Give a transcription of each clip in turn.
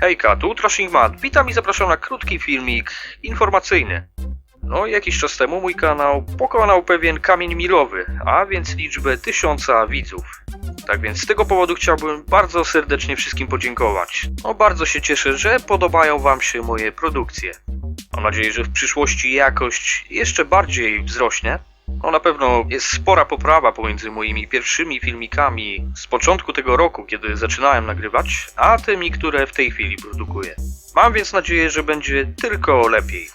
Hejka, tu Trashing Mad. Witam i zapraszam na krótki filmik informacyjny. No, jakiś czas temu mój kanał pokonał pewien kamień milowy, a więc liczbę tysiąca widzów. Tak więc z tego powodu chciałbym bardzo serdecznie wszystkim podziękować. No, bardzo się cieszę, że podobają Wam się moje produkcje. Mam nadzieję, że w przyszłości jakość jeszcze bardziej wzrośnie. No na pewno jest spora poprawa pomiędzy moimi pierwszymi filmikami z początku tego roku, kiedy zaczynałem nagrywać, a tymi, które w tej chwili produkuję. Mam więc nadzieję, że będzie tylko lepiej.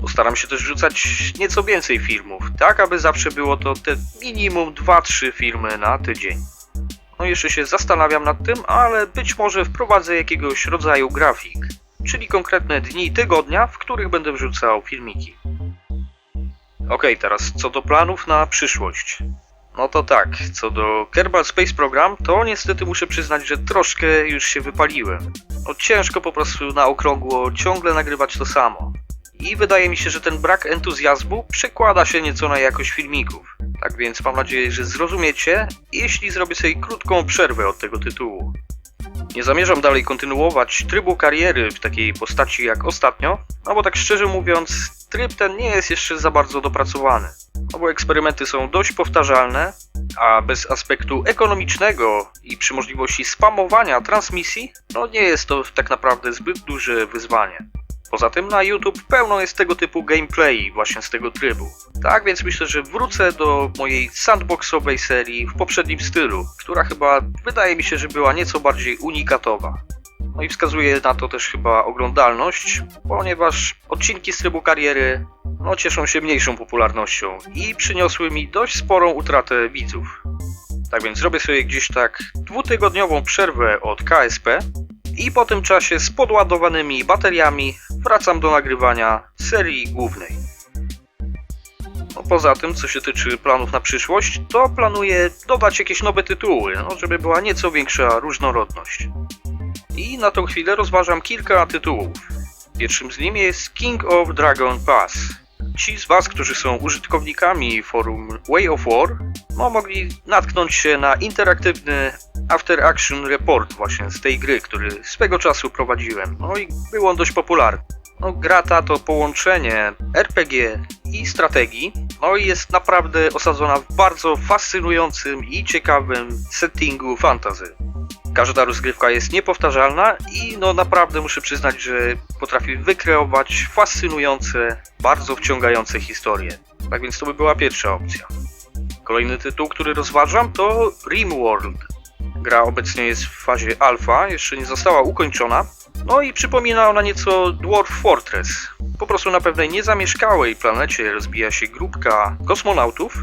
Postaram się też wrzucać nieco więcej filmów, tak aby zawsze było to te minimum 2-3 filmy na tydzień. No jeszcze się zastanawiam nad tym, ale być może wprowadzę jakiegoś rodzaju grafik, czyli konkretne dni tygodnia, w których będę wrzucał filmiki. Okej, teraz co do planów na przyszłość. No to tak, co do Kerbal Space Program, to niestety muszę przyznać, że troszkę już się wypaliłem. No ciężko po prostu na okrągło ciągle nagrywać to samo. I wydaje mi się, że ten brak entuzjazmu przekłada się nieco na jakość filmików. Tak więc mam nadzieję, że zrozumiecie, jeśli zrobię sobie krótką przerwę od tego tytułu. Nie zamierzam dalej kontynuować trybu kariery w takiej postaci jak ostatnio, no bo tak szczerze mówiąc, tryb ten nie jest jeszcze za bardzo dopracowany. No bo eksperymenty są dość powtarzalne, a bez aspektu ekonomicznego i przy możliwości spamowania transmisji, no nie jest to tak naprawdę zbyt duże wyzwanie. Poza tym na YouTube pełno jest tego typu gameplay właśnie z tego trybu. Tak więc myślę, że wrócę do mojej sandboxowej serii w poprzednim stylu, która chyba wydaje mi się, że była nieco bardziej unikatowa. No i wskazuje na to też chyba oglądalność, ponieważ odcinki z trybu kariery no, cieszą się mniejszą popularnością i przyniosły mi dość sporą utratę widzów. Tak więc zrobię sobie gdzieś tak dwutygodniową przerwę od KSP i po tym czasie z podładowanymi bateriami wracam do nagrywania serii głównej. No poza tym, co się tyczy planów na przyszłość, to planuję dodać jakieś nowe tytuły, no żeby była nieco większa różnorodność. I na tą chwilę rozważam kilka tytułów. Pierwszym z nimi jest King of Dragon Pass. Ci z Was, którzy są użytkownikami forum Way of War, no, mogli natknąć się na interaktywny After Action Report właśnie z tej gry, który swego czasu prowadziłem. No i był on dość popularny. No, gra ta to połączenie RPG i strategii, no i jest naprawdę osadzona w bardzo fascynującym i ciekawym settingu fantasy. Każda rozgrywka jest niepowtarzalna i no naprawdę muszę przyznać, że potrafi wykreować fascynujące, bardzo wciągające historie. Tak więc to by była pierwsza opcja. Kolejny tytuł, który rozważam to RimWorld. Gra obecnie jest w fazie alfa, jeszcze nie została ukończona. No i przypomina ona nieco Dwarf Fortress. Po prostu na pewnej niezamieszkałej planecie rozbija się grupka kosmonautów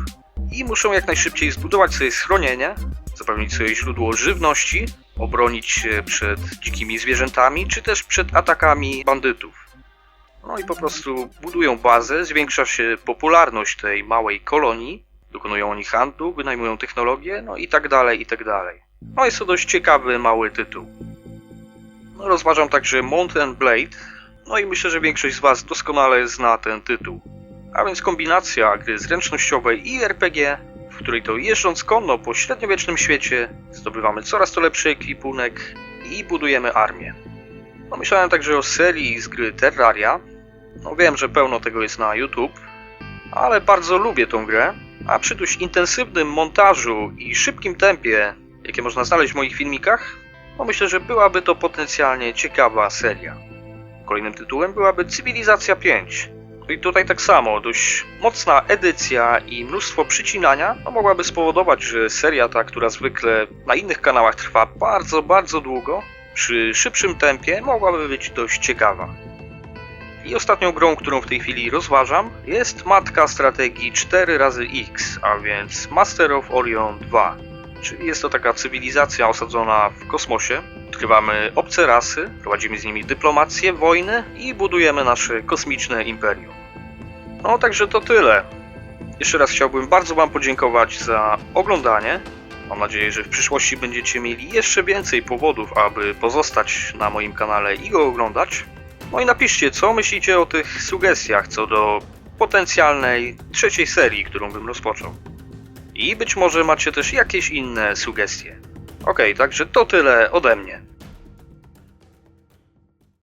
i muszą jak najszybciej zbudować sobie schronienie, zapewnić sobie źródło żywności, obronić się przed dzikimi zwierzętami, czy też przed atakami bandytów. No i po prostu budują bazę, zwiększa się popularność tej małej kolonii, dokonują oni handlu, wynajmują technologię, no i tak dalej, i tak dalej. No jest to dość ciekawy, mały tytuł. No, rozważam także Mountain Blade, no i myślę, że większość z Was doskonale zna ten tytuł. A więc kombinacja gry zręcznościowej i RPG, w której to jeżdżąc konno po średniowiecznym świecie, zdobywamy coraz to lepszy ekwipunek i budujemy armię. No, myślałem także o serii z gry Terraria. No wiem, że pełno tego jest na YouTube, ale bardzo lubię tą grę, a przy dość intensywnym montażu i szybkim tempie, jakie można znaleźć w moich filmikach, no myślę, że byłaby to potencjalnie ciekawa seria. Kolejnym tytułem byłaby Cywilizacja 5. I tutaj tak samo, dość mocna edycja i mnóstwo przycinania no mogłaby spowodować, że seria ta, która zwykle na innych kanałach trwa bardzo, bardzo długo, przy szybszym tempie mogłaby być dość ciekawa. I ostatnią grą, którą w tej chwili rozważam, jest matka strategii 4 razy X, a więc Master of Orion 2. Czyli jest to taka cywilizacja osadzona w kosmosie. Odkrywamy obce rasy, prowadzimy z nimi dyplomację, wojny i budujemy nasze kosmiczne imperium. No także to tyle. Jeszcze raz chciałbym bardzo Wam podziękować za oglądanie. Mam nadzieję, że w przyszłości będziecie mieli jeszcze więcej powodów, aby pozostać na moim kanale i go oglądać. No i napiszcie, co myślicie o tych sugestiach co do potencjalnej trzeciej serii, którą bym rozpoczął. I być może macie też jakieś inne sugestie. Okej, także to tyle ode mnie.